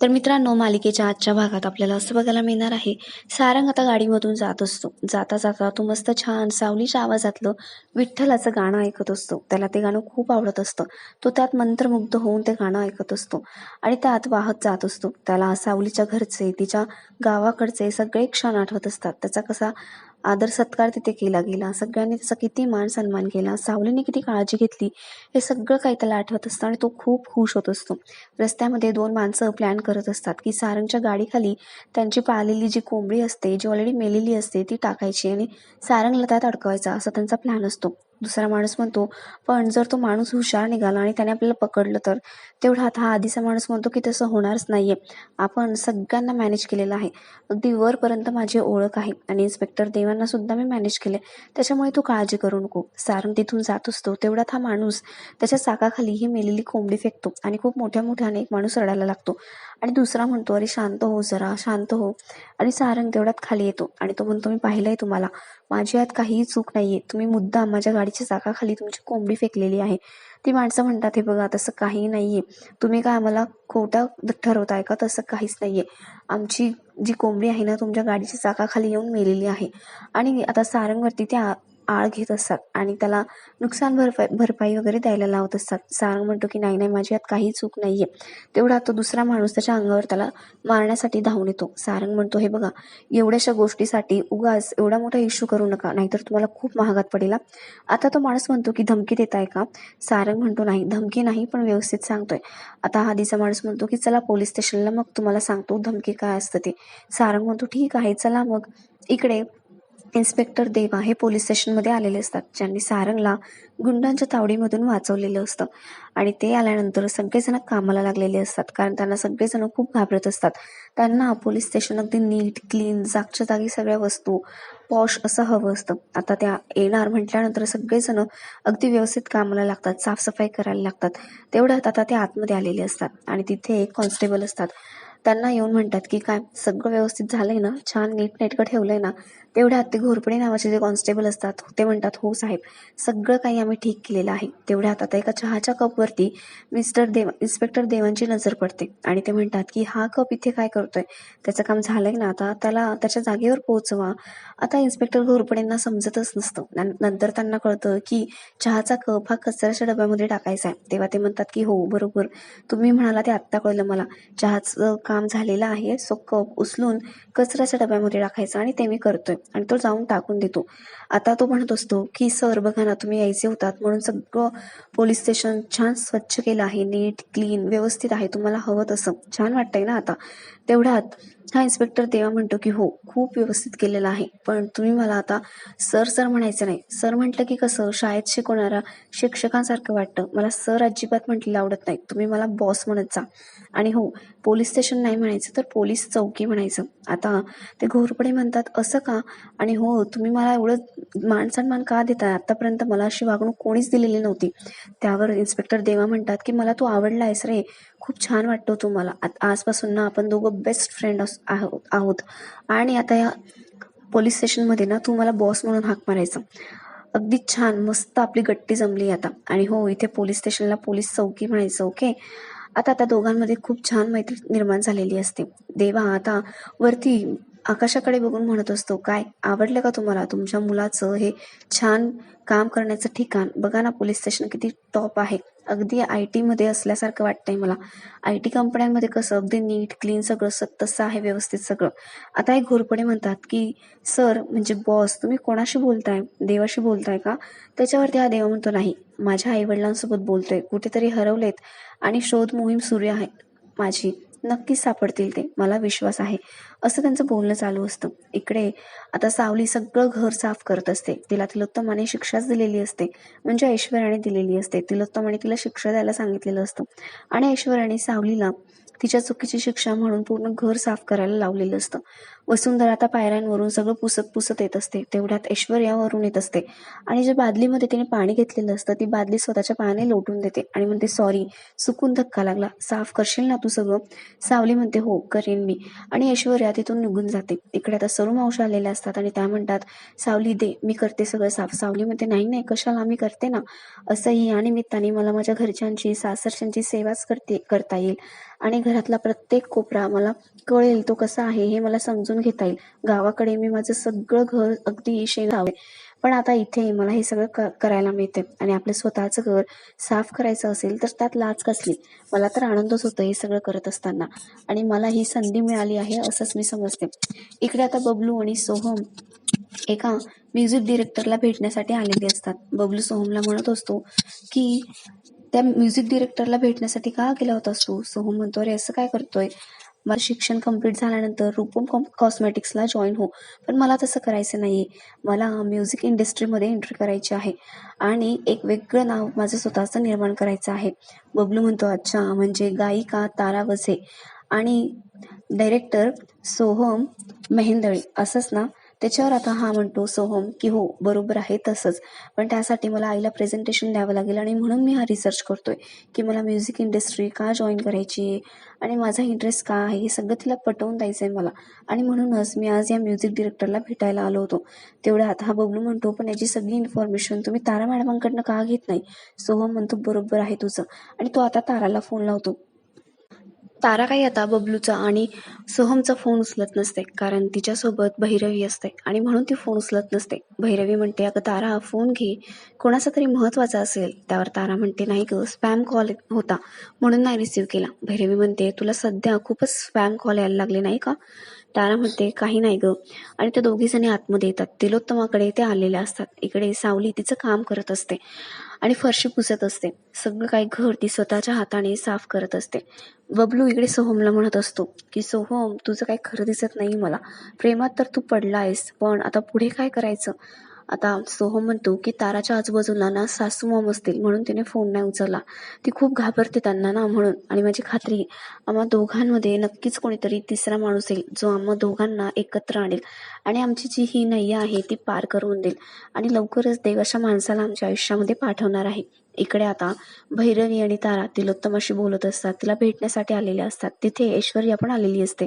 तर मित्रांनो मालिकेच्या आजच्या भागात आपल्याला असं बघायला मिळणार आहे सारंग आता गाडीमधून जात असतो. जाता जाता तो मस्त छान सावलीच्या आवाजातलं विठ्ठलाचं गाणं ऐकत असतो. त्याला ते गाणं खूप आवडत असतं. तो त्यात मंत्रमुग्ध होऊन ते गाणं ऐकत असतो. आणि त्यात वाहत जात असतो. त्याला सावलीच्या घरचे तिच्या गावाकडचे सगळे क्षण आठवत असतात. त्याचा कसा आदर सत्कार तिथे केला गेला. सगळ्यांनी त्याचा किती मान सन्मान केला. सावलीने किती काळजी घेतली हे सगळं काही त्याला आठवत असतं आणि तो खूप खुश होत असतो. रस्त्यामध्ये दोन माणसं प्लॅन करत असतात की सारंगच्या गाडीखाली त्यांची पाळलेली जी कोंबडी असते जी ऑलरेडी मेलेली असते ती टाकायची आणि सारंगला त्यात अडकवायचा असा त्यांचा प्लॅन असतो. दुसरा माणूस म्हणतो पण जर तो माणूस हुशार निघाला आणि त्याने आपल्याला पकडलं तर? तेवढा आता हा आधीचा माणूस म्हणतो की तसं होणारच नाहीये. आपण सगळ्यांना मॅनेज केलेलं आहे. अगदी वरपर्यंत माझी ओळख आहे आणि इन्स्पेक्टर देवांना सुद्धा मी मॅनेज केले त्याच्यामुळे तू काळजी करू नको. सारंग तिथून जात असतो. तेवढ्यात हा माणूस त्याच्या चाकाखाली ही मेलेली कोंबडी फेकतो आणि खूप मोठ्या मोठ्याने एक माणूस रडायला लागतो. आणि दुसरा म्हणतो अरे शांत हो जरा शांत हो. आणि सारंग तेवढ्यात खाली येतो आणि तो म्हणतो मी पाहिलंय तुम्हाला. माझी यात काहीही चूक नाहीये. तुम्ही मुद्दाम माझ्या गाडीच्या चाकाखाली तुमची कोंबडी फेकलेली आहे. ती माणसं म्हणतात हे बघा तसं काही नाहीये. तुम्ही काय आम्हाला खोटा ठरवताय का? तसं काहीच नाहीये. आमची जी कोंबडी आहे ना तुमच्या गाडीच्या चाकाखाली येऊन मेलेली आहे. आणि आता सारंगवरती त्या आळ घेत असतात आणि त्याला नुकसान भरपाई भरपाई वगैरे द्यायला लावत असतात. सारंग म्हणतो की नाही नाही माझी यात काही चूक नाहीये. तेवढा तो दुसरा माणूस त्याच्या अंगावर त्याला मारण्यासाठी धावून येतो. सारंग म्हणतो हे बघा एवढ्याशा गोष्टीसाठी उगाच एवढा मोठा इश्यू करू नका नाहीतर तुम्हाला खूप महागात पडेल आता तो माणूस म्हणतो की धमकी देताय का? सारंग म्हणतो नाही धमकी नाही पण व्यवस्थित सांगतोय. आता आधीचा माणूस म्हणतो की चला पोलीस स्टेशनला मग तुम्हाला सांगतो धमकी काय असतं ते. सारंग म्हणतो ठीक आहे चला मग इकडे. इन्स्पेक्टर देवा हे पोलीस स्टेशनमध्ये आलेले असतात ज्यांनी सारंगला गुंडांच्या तावडीमधून वाचवलेलं असतं. आणि ते आल्यानंतर सगळेजण कामाला लागलेले असतात कारण त्यांना सगळेजण खूप घाबरत असतात. त्यांना पोलीस स्टेशन अगदी नीट क्लीन जागच्या जागी सगळ्या वस्तू पॉश असं हवं असतं. आता त्या येणार म्हटल्यानंतर सगळेजण अगदी व्यवस्थित कामाला लागतात साफसफाई करायला लागतात. तेवढ्यात आता ते आतमध्ये आलेले असतात आणि तिथे एक कॉन्स्टेबल असतात. त्यांना येऊन म्हणतात की काय सगळं व्यवस्थित झालंय ना? छान नीट नेटकं ठेवलंय ना? तेवढ्यात ते घोरपडे नावाचे जे कॉन्स्टेबल असतात ते म्हणतात हो साहेब सगळं काही आम्ही ठीक केलेलं आहे. तेवढ्यात आता एका चहाच्या कपवरती मिस्टर देव इन्स्पेक्टर देवांची नजर पडते आणि ते म्हणतात की हा कप इथे काय करतोय? त्याचं काम झालंय ना आता त्याला त्याच्या जागेवर पोहोचवा. आता इन्स्पेक्टर घोरपडेंना समजतच नसतं. नंतर त्यांना कळतं की चहाचा कप हा कचऱ्याच्या डब्यामध्ये टाकायचा आहे. तेव्हा ते म्हणतात की हो बरोबर. तुम्ही म्हणाला ते आत्ता कळलं मला. चहाचं काम झालेलं आहे सो कप उचलून कचऱ्याच्या डब्यामध्ये टाकायचं आणि ते मी करतोय. आणि तो जाऊन टाकून देतो. आता तो म्हणत असतो की सर बघा ना तुम्ही यायचे होतात म्हणून सगळं पोलीस स्टेशन छान स्वच्छ केलं आहे नीट क्लीन व्यवस्थित आहे तुम्हाला हवं तसं. छान वाटतंय ना आता. तेवढ्यात हा इन्स्पेक्टर देवा म्हणतो की हो खूप व्यवस्थित केलेलं आहे पण तुम्ही मला आता सर सर म्हणायचं नाही. सर म्हटलं की कसं शाळेत शिकवणाऱ्या शिक्षकांसारखं वाटतं. मला सर अजिबात म्हटलेलं आवडत नाही. तुम्ही मला बॉस म्हणत जा. आणि हो पोलीस स्टेशन नाही म्हणायचं तर पोलीस चौकी म्हणायचं. आता ते घोरपडे म्हणतात असं का? आणि हो तुम्ही मला एवढं मान सन्मान का देताय? आतापर्यंत मला अशी वागणूक कोणीच दिलेली नव्हती. त्यावर इन्स्पेक्टर देवा म्हणतात की मला तू आवडला आहेस रे. खूप छान वाटतो तुम्हाला. आत- आजपासून ना आपण दोघं बेस्ट फ्रेंड आहोत आहोत. आणि आता या पोलीस स्टेशनमध्ये ना तू मला बॉस म्हणून हाक मारायचं. अगदी छान मस्त आपली गट्टी जमली आता. आणि हो इथे पोलीस स्टेशनला पोलीस चौकी म्हणायचं ओके आता त्या दोघांमध्ये खूप छान मैत्री निर्माण झालेली असते. देवा आता वरती आकाशाकडे बघून म्हणत असतो काय आवडलं का तुम्हाला तुमच्या मुलाचं हे छान काम करण्याचं ठिकाण? बघा ना पोलीस स्टेशन किती टॉप आहे. अगदी आय टीमध्ये असल्यासारखं वाटतंय मला. आय टी कंपन्यांमध्ये कसं अगदी नीट क्लीन सगळं स- तसं आहे व्यवस्थित सगळं. आता एक घोरपडे म्हणतात की सर म्हणजे बॉस तुम्ही कोणाशी बोलताय? देवाशी बोलताय का? त्याच्यावरती हा देव म्हणतो नाही माझ्या आईवडिलांसोबत बोलतोय. कुठेतरी हरवलेत आणि शोध मोहीम सुरू आहे माझी. नक्कीच सापडतील ते. मला विश्वास आहे. असं त्यांचं बोलणं चालू असतं. इकडे आता सावली सगळं घर साफ करत असते. तिला तिलोत्तमाने शिक्षाच दिलेली असते. म्हणजे ऐश्वर्याने दिलेली असते. तिलोत्तमाने तिला शिक्षा द्यायला सांगितलेलं असतं. आणि ऐश्वर्याने सावलीला तिच्या चुकीची शिक्षा म्हणून पूर्ण घर साफ करायला लावलेलं असतं. वसुंधरा आता पायऱ्यांवरून सगळं पुसत पुसत येत असते. तेवढ्यात ऐश्वर्यावरून येत असते. आणि जे बादलीमध्ये तिने पाणी घेतलेलं असतं ती बादली स्वतःच्या पायाने लोटून देते आणि म्हणते सॉरी चुकून धक्का लागला. साफ करशील ना तू सगळं? सावली म्हणते हो करेन मी. आणि ऐश्वर्या तिथून निघून जाते. इकडे आता सरू मावशी आलेल्या असतात आणि त्या म्हणतात सावली दे मी करते सगळं साफ. सावली म्हणते नाही नाही कशाला? मी करते ना. असंही या निमित्ताने मला माझ्या घरच्यांची सासरच्यांची सेवाच करते करता येईल. आणि घरातला प्रत्येक कोपरा मला कळेल तो कसा आहे हे मला समजून घेता येईल. गावाकडे मी माझं सगळं घर अगदी शेण आहे पण आता इथे मला हे सगळं करायला मिळते आणि आपलं स्वतःचं घर साफ करायचं असेल तर त्यात लाच कसली? मला तर आनंदच होतो हे सगळं करत असताना. आणि मला ही संधी मिळाली आहे असंच मी समजते. इकडे आता बबलू आणि सोहम एका म्युझिक डिरेक्टरला भेटण्यासाठी आलेले असतात. बबलू सोहमला म्हणत असतो की त्या म्युझिक डिरेक्टरला भेटण्यासाठी का गेला होतास तू सोहम हो म्हणतो अरे असं काय करतोय? माझं शिक्षण कंप्लीट झाल्यानंतर रूपम कॉस्मेटिक्सला जॉईन हो. पण मला तसं करायचं नाही मला म्युझिक इंडस्ट्रीमध्ये एंट्री करायची आहे. आणि एक वेगळं नाव माझं स्वतःचं निर्माण करायचं आहे. बबलू म्हणतो अच्छा म्हणजे गायिका तारा वझे आणि डायरेक्टर सोहम मेहेंदळे. असंच ना? त्याच्यावर आता हा म्हणतो सोहम की हो बरोबर आहे तसंच. पण त्यासाठी मला आईला प्रेझेंटेशन द्यावं लागेल आणि म्हणून मी हा रिसर्च करतोय की मला म्युझिक इंडस्ट्री का जॉईन करायची आहे आणि माझा इंटरेस्ट का आहे हे सगळं तिला पटवून द्यायचं आहे मला. आणि म्हणूनच मी आज या म्युझिक डिरेक्टरला भेटायला आलो होतो. तेवढ्यात हा बबलू म्हणतो पण याची सगळी इन्फॉर्मेशन तुम्ही तारा मॅडमांकडनं का घेत नाही? सोहम म्हणतो बरोबर आहे तुझं. आणि तो आता ताराला फोन लावतो. तारा काही आता बबलूचा आणि सोहमचा फोन उचलत नसते कारण तिच्यासोबत भैरवी असते. आणि म्हणून ती फोन उचलत नसते. भैरवी म्हणते अगं तारा फोन घे. कोणाचा तरी महत्त्वाचा असेल. त्यावर तारा म्हणते नाही ग स्पॅम कॉल होता. म्हणून नाही रिसीव्ह केला. भैरवी म्हणते तुला सध्या खूपच स्पॅम कॉल यायला लागले नाही का? तारा म्हणते काही नाही ग. आणि त्या दोघी जणी आतमध्ये येतात. तिलोत्तमाकडे ते आलेल्या असतात. इकडे सावली तिचं काम करत असते. आणि फरशी पुसत असते. सगळं काही घर ती स्वतःच्या हाताने साफ करत असते. बबलू इकडे सोहमला म्हणत असतो की सोहम तुझं काही खरं दिसत नाही मला. प्रेमात तर तू पडला आहेस पण आता पुढे काय करायचं? आता सोहम म्हणतो की ताराच्या आजूबाजूला ना सासू मॉम असतील म्हणून तिने फोन नाही उचलला. ती खूप घाबरते त्यांना ना म्हणून. आणि माझी खात्री आम्हा दोघांमध्ये नक्कीच कोणीतरी तिसरा माणूस येईल जो आम्हा दोघांना एकत्र आणेल. आणि आमची जी ही नैया आहे ती पार करून देईल. आणि लवकरच देव अशा माणसाला आमच्या आयुष्यामध्ये पाठवणार आहे. इकडे आता भैरवी आणि तारा तिलोत्तमाशी बोलत असतात. तिला भेटण्यासाठी आलेल्या असतात. तिथे ऐश्वर्या पण आलेली असते.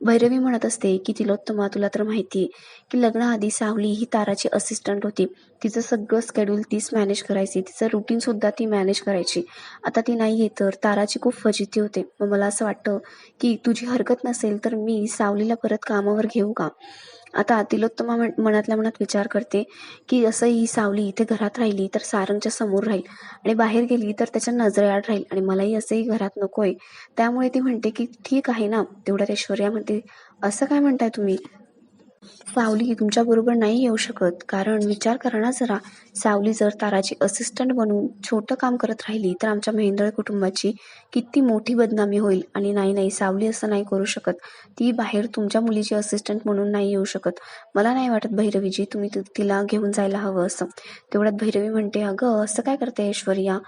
भैरवी म्हणत असते की तिलोत्तमा तुला तर माहिती आहे की लग्नाआधी सावली ही ताराची असिस्टंट होती. तिचं सगळं स्केड्यूल तीच मॅनेज करायची. तिचं रुटीन सुद्धा ती मॅनेज करायची. आता ती नाही आहे तर ताराची खूप फजिती होते. मग मला असं वाटतं की तुझी हरकत नसेल तर मी सावलीला परत कामावर घेऊ का? आता तिलोत्तमा म्हण- मनातल्या मनात विचार करते की असं ही सावली इथे घरात राहिली तर सारंगच्या समोर राहील आणि बाहेर गेली तर त्याच्या नजरेआड राहील आणि मलाही असंही घरात नकोय. त्यामुळे ती म्हणते की ठीक आहे ना तेवढ्यात ऐश्वर्या म्हणते असं काय म्हणताय तुम्ही? सावली तुमच्याबरोबर नाही येऊ शकत. कारण विचार करा ना जरा. सावली जर ताराची असिस्टंट बनून छोटं काम करत राहिली तर आमच्या मेहेंदळ कुटुंबाची किती मोठी बदनामी होईल. आणि नाही नाही सावली असं नाही करू शकत. ती बाहेर तुमच्या मुलीची असिस्टंट म्हणून नाही येऊ शकत. मला नाही वाटत भैरवीजी तुम्ही तिला घेऊन जायला हवं असं. तेवढ्यात भैरवी म्हणते अगं असं काय करते ऐश्वर्या?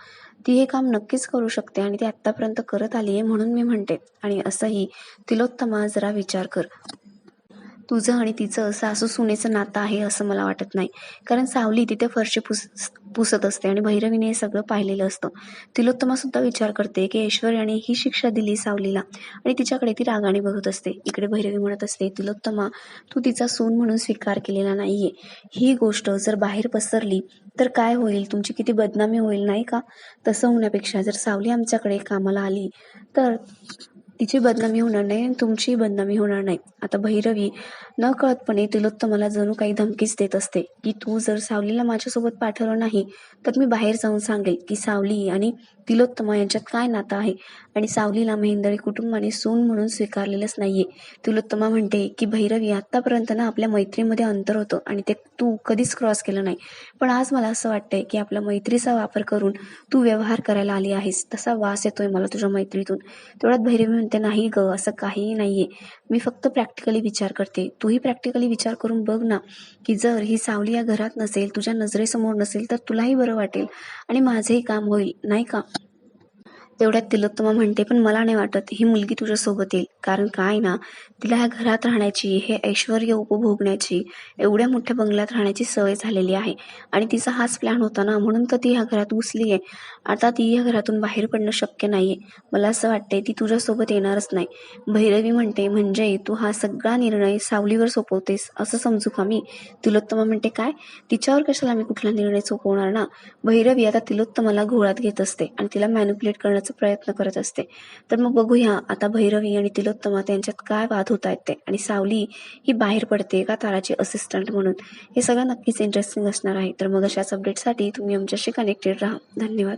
ती हे काम नक्कीच करू शकते आणि ती आत्तापर्यंत करत आली आहे म्हणून मी म्हणते. आणि असंही तिलोत्तमा जरा विचार कर. तुझं आणि तिचं सासू सुनेचं नातं आहे असं मला वाटत नाही. कारण सावली तिथे फरशी पुस पुसत असते आणि भैरवीने हे सगळं पाहिलेलं असतं. तिलोत्तमासुद्धा विचार करते की ऐश्वर्याने ही शिक्षा दिली सावलीला आणि तिच्याकडे ती रागाने बघत असते. इकडे भैरवी म्हणत असते तिलोत्तमा तू तिचा सून म्हणून स्वीकार केलेला नाहीये. ही गोष्ट जर बाहेर पसरली तर काय होईल? तुमची किती बदनामी होईल नाही का? तसं होण्यापेक्षा जर सावली आमच्याकडे कामाला आली तर तिची बदनामी होणार नाही आणि तुमचीही बदनामी होणार नाही. आता भैरवी न कळतपणे तिलोत्तमाला जणू काही धमकीच देत असते की तू जर सावलीला माझ्यासोबत पाठवलं नाही तर मी बाहेर जाऊन सांगेल की सावली आणि तिलोत्तमा यांच्यात काय नातं आहे आणि सावलीला महेंदळी कुटुंबाने सून म्हणून स्वीकारलेलंच नाहीये. तिलोत्तमा म्हणते की भैरवी आतापर्यंत ना आपल्या मैत्रीमध्ये अंतर होतं आणि ते तू कधीच क्रॉस केलं नाही. पण आज मला असं वाटतंय की आपल्या मैत्रीचा वापर करून तू व्यवहार करायला आली आहेस तसा वास येतोय मला तुझ्या मैत्रीतून. तेवढ्यात भैरवी म्हणते नाही ग असं काहीही नाहीये. मी फक्त प्रॅक्टिकली विचार करते. तूही प्रॅक्टिकली विचार करून बघ ना की जर ही सावली या घरात नसेल तुझ्या नजरेसमोर नसेल तर तुलाही बरं वाटेल. आणि माझंही काम होईल नाही का? तेवढ्यात तिलोत्तमा म्हणते पण मला नाही वाटत ही मुलगी तुझ्यासोबत येईल कारण काय ना तिला ह्या घरात राहण्याची हे ऐश्वर उपभोगण्याची एवढ्या मोठ्या बंगल्यात राहण्याची सवय झालेली आहे. आणि तिचा हाच प्लॅन होता ना म्हणून तर ती ह्या घरात घुसली आहे. आता ती ह्या घरातून बाहेर पडणं शक्य नाहीये. मला असं वाटतंय ती तुझ्यासोबत येणारच नाही. भैरवी म्हणते म्हणजे तू हा सगळा निर्णय सावलीवर सोपवतेस असं समजू का मी? तिलोत्तमा म्हणते काय? तिच्यावर कशाला मी कुठला निर्णय सोपवणार ना? भैरवी आता तिलोत्तमाला घोळात घेत असते आणि तिला मॅन्युप्युलेट करण्याचा करण्याचा प्रयत्न करत असते. तर मग बघूया आता भैरवी आणि तिलोत्तमा त्यांच्यात काय वाद होत आहेत ते. आणि सावली ही बाहेर पडते का ताराची असिस्टंट म्हणून? हे सगळं नक्कीच इंटरेस्टिंग असणार आहे. तर मग अशाच अपडेटसाठी तुम्ही आमच्याशी कनेक्टेड राहा. धन्यवाद.